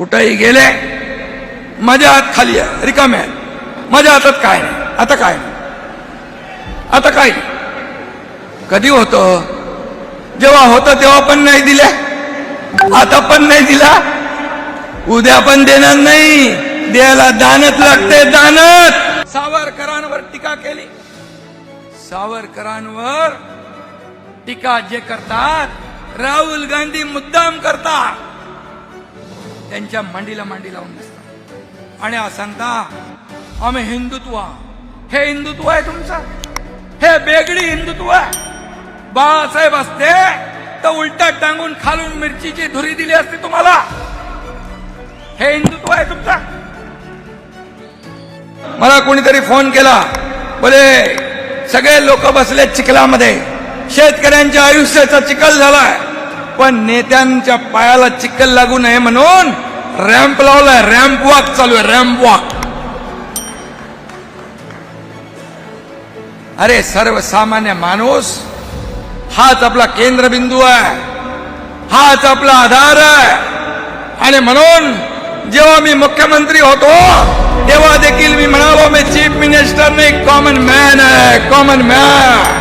कुठंही गेले माझ्या हात खाली आहे. रिकामे आहे. माझ्या हातात काय नाही. आता काय नाही. आता काय नाही. कधी होतं? जेव्हा होतं तेव्हा पण नाही दिल्या. आता पण नाही दिला. उद्या पण देणार नाही. द्यायला दानत लागते दानत! सावरकरांवर टीका केली. सावरकरांवर टीका जे करतात राहुल गांधी मुद्दाम करतात. त्यांच्या मांडीला मांडी लावून बसतात. आणि सांगता आम्ही हिंदुत्व हे हिंदुत्व आहे तुमचं? हे बेगडी हिंदुत्व आहे? बाळासाहेब असते तर उलटा टांगून खालून मिरचीची धुरी दिली असती तुम्हाला. हे हिंदुत्व आहे तुमचं? मला कोणीतरी फोन केला. बोले सगळे लोक बसले चिखलामध्ये. शेतकऱ्यांच्या आयुष्याचा चिखल झालाय. पण नेत्यांच्या पायाला चिखल लागू नये म्हणून रॅम्प लावलाय रॅम्प वॉक चालू आहे रॅम्प वॉक अरे सर्वसामान्य माणूस हाच आपला केंद्रबिंदू आहे. हाच आपला आधार आहे. आणि म्हणून जेव्हा मी मुख्यमंत्री होतो तेव्हा देखील मी म्हणालो मी चीफ मिनिस्टर नाही कॉमन मॅन आहे कॉमन मॅन.